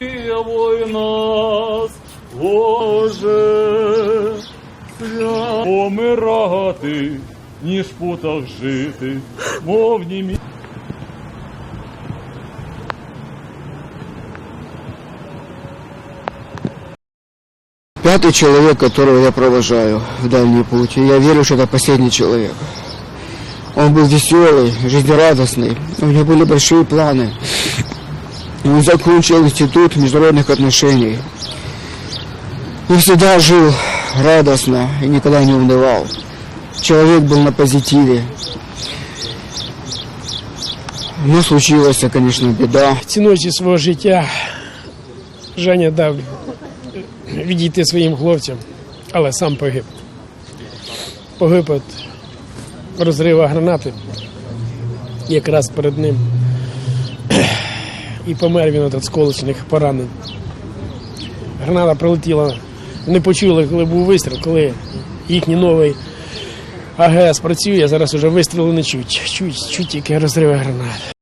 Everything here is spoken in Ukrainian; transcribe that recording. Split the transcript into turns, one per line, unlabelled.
Явой нас, Боже, свя- помирати, ніж в путах жити, мов німі.
Пятый человек, которого я провожаю в дальний путь. И я верю, что это последний человек. Он был веселый, жизнерадостный. У него были большие планы. Он закончил институт международных отношений. И всегда жил радостно и никогда не унывал. Человек был на позитиве. Но случилась, конечно, беда.
цінуючи свого життя, Женя дав відійти своїм хлопцям, але сам погиб. Погиб від розрива гранати якраз перед ним. І помер він від осколочних поранень. Граната прилетіла. Не почули, коли був вистріл, коли їхній новий АГС працює, зараз вже вистріли не чуть. Чуть, чуть тільки розриви гранат.